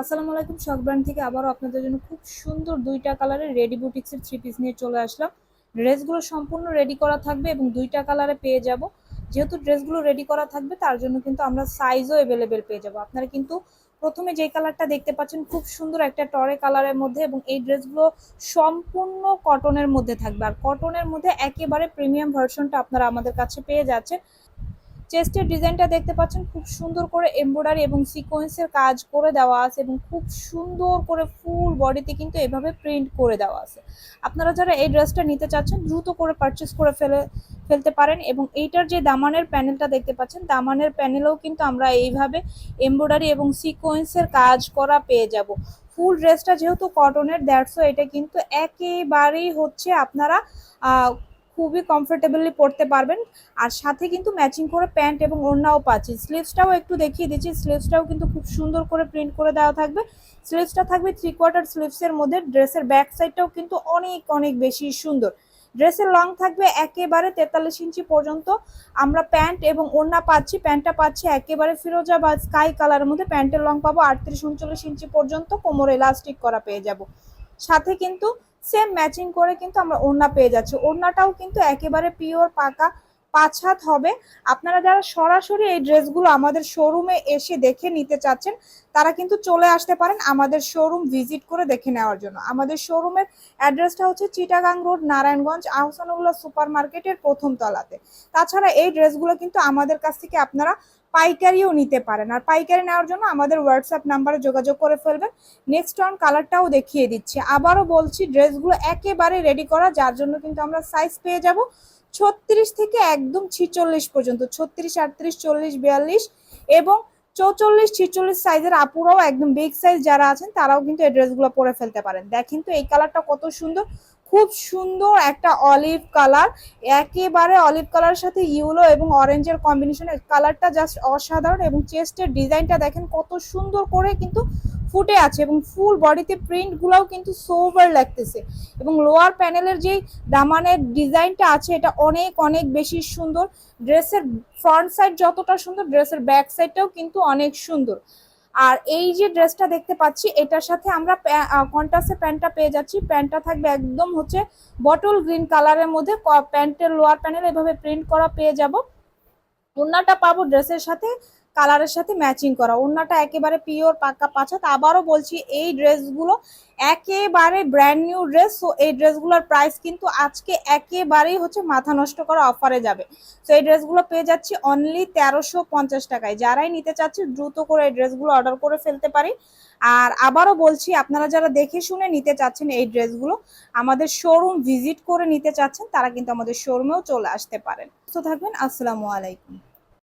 আসসালামু আলাইকুম শখ ব্র্যান্ড থেকে আবারও আপনাদের জন্য খুব সুন্দর দুইটা কালারের রেডি বুটিক্সের থ্রি পিস নিয়ে চলে আসলাম। ড্রেসগুলো সম্পূর্ণ রেডি করা থাকবে এবং দুইটা কালারে পেয়ে যাব। যেহেতু ড্রেসগুলো রেডি করা থাকবে, তার জন্য কিন্তু আমরা সাইজও অ্যাভেলেবেল পেয়ে যাব। আপনারা কিন্তু প্রথমে যেই কালারটা দেখতে পাচ্ছেন, খুব সুন্দর একটা টরে কালারের মধ্যে এবং এই ড্রেসগুলো সম্পূর্ণ কটনের মধ্যে থাকবে। আর কটনের মধ্যে একেবারে প্রিমিয়াম ভার্সনটা আপনারা আমাদের কাছে পেয়ে যাচ্ছেন। চেস্টের ডিজাইনটা দেখতে পাচ্ছেন, খুব সুন্দর করে এমব্রয়ডারি এবং সিকোয়েন্সের কাজ করে দেওয়া আছে এবং খুব সুন্দর করে ফুল বডিতে কিন্তু এভাবে প্রিন্ট করে দেওয়া আছে। আপনারা যারা এই ড্রেসটা নিতে চাচ্ছেন, দ্রুত করে পারচেস করে ফেলে, ফেলতে পারেন এবং এইটার যে দামানের প্যানেলটা দেখতে পাচ্ছেন, দামানের প্যানেলেও কিন্তু আমরা এইভাবে এমব্রয়ডারি এবং সিকোয়েন্সের কাজ করা পেয়ে যাব। ফুল ড্রেসটা যেহেতু কটনের দেড়শো এটা কিন্তু একেবারেই হচ্ছে আপনারা খুবই কমফোর্টেবলি পরতে পারবেন। আর সাথে কিন্তু ম্যাচিং করে প্যান্ট এবং ওড়নাও পাচ্ছি স্লিভসটাও একটু দেখিয়ে দিচ্ছি। স্লিভসটাও কিন্তু খুব সুন্দর করে প্রিন্ট করে দেওয়া থাকবে। স্লিভসটা থাকবে থ্রি কোয়ার্টার স্লিভসের মধ্যে। ড্রেসের ব্যাক সাইডটাও কিন্তু অনেক অনেক বেশি সুন্দর। ড্রেসের লং থাকবে একেবারে তেতাল্লিশ ইঞ্চি পর্যন্ত। আমরা প্যান্ট এবং ওড়না পাচ্ছি, প্যান্টটা পাচ্ছি একেবারে ফিরোজা বা স্কাই কালারের মধ্যে। প্যান্টের লং পাবো আটত্রিশ, উনচল্লিশ ইঞ্চি পর্যন্ত। কোমরে ইলাস্টিক করা পেয়ে যাব। সাথে কিন্তু সেম ম্যাচিং করে কিন্তু আমরা ওড়না পেয়ে যাচ্ছি। ওড়নাটাও কিন্তু একেবারে পিওর পাকা পাঁচ হাত হবে। আপনারা যারা সরাসরি এই ড্রেসগুলো আমাদের শোরুমে এসে দেখে নিতে চাচ্ছেন, তারা কিন্তু চলে আসতে পারেন আমাদের শোরুম ভিজিট করে দেখে নেওয়ার জন্য। আমাদের শোরুমের অ্যাড্রেসটা হচ্ছে চিটাগাং রোড নারায়ণগঞ্জ আহসানুল্লাহ সুপার মার্কেটের প্রথম তলাতে। তাছাড়া এই ড্রেসগুলো কিন্তু আমাদের কাছ থেকে আপনারা পাইকারিও নিতে পারেন। আর পাইকারি নেওয়ার জন্য আমাদের হোয়াটসঅ্যাপ নাম্বারে যোগাযোগ করে ফেলবেন। নেক্সট অন কালারটাও দেখিয়ে দিচ্ছি। আবারও বলছি, ড্রেসগুলো একেবারে রেডি করা, যার জন্য কিন্তু আমরা সাইজ পেয়ে যাব ছত্রিশ থেকে একদম ছিচল্লিশ পর্যন্ত। ছত্রিশ, আটত্রিশ, চল্লিশ, বিয়াল্লিশ এবং চৌচল্লিশ, ছিচল্লিশ সাইজের আপুরাও একদম বিগ সাইজ যারা আছেন, তারাও কিন্তু এই ড্রেসগুলো পরে ফেলতে পারেন। দেখেন তো, এই কালারটা কত সুন্দর। খুব সুন্দর একটা অলিভ কালার একেবারে অলিভ কালারের সাথে ইউলো এবং অরেঞ্জের কম্বিনেশনের কালারটা জাস্ট অসাধারণ এবং চেস্টের ডিজাইনটা দেখেন কত সুন্দর করে কিন্তু ফুটে আছে এবং ফুল বডিতে প্রিন্টগুলোও কিন্তু সোভার লাগতেছে এবং লোয়ার প্যানেলের যে দামানের ডিজাইনটা আছে, এটা অনেক অনেক বেশি সুন্দর। ড্রেসের ফ্রন্ট সাইড যতটা সুন্দর ড্রেসের ব্যাক সাইডটাও কিন্তু অনেক সুন্দর। আর এই যে ড্রেসটা দেখতে পাচ্ছি, এটার সাথে আমরা কন্টাসে প্যান্টটা পেয়ে যাচ্ছি। প্যান্টটা থাকবে একদম হচ্ছে বটল গ্রিন কালারের মধ্যে। প্যান্টের লোয়ার প্যানেল এভাবে প্রিন্ট করা পেয়ে যাব। ওড়নাটা পাবো ড্রেসের সাথে। কালারের সাথে ম্যাচিং করা। ওড়নাটা একেবারে পিওর পাক্কা পাঁচাত আবারও বলছি, এই ড্রেসগুলো একেবারে ব্র্যান্ড নিউ ড্রেস সো এই ড্রেসগুলোর প্রাইস কিন্তু আজকে একেবারেই হচ্ছে মাথা নষ্ট করা অফারে যাবে। তো এই ড্রেসগুলো পেয়ে যাচ্ছি অনলি তেরোশো পঞ্চাশ টাকায়। যারাই নিতে চাচ্ছে, দ্রুত করে এই ড্রেসগুলো অর্ডার করে ফেলতে পারি। আর আবারও বলছি, আপনারা যারা দেখে শুনে নিতে চাচ্ছেন এই ড্রেসগুলো, আমাদের শোরুম ভিজিট করে নিতে চাচ্ছেন, তারা কিন্তু আমাদের শোরুমেও চলে আসতে পারেন। সুস্থ থাকবেন, আসসালামু আলাইকুম।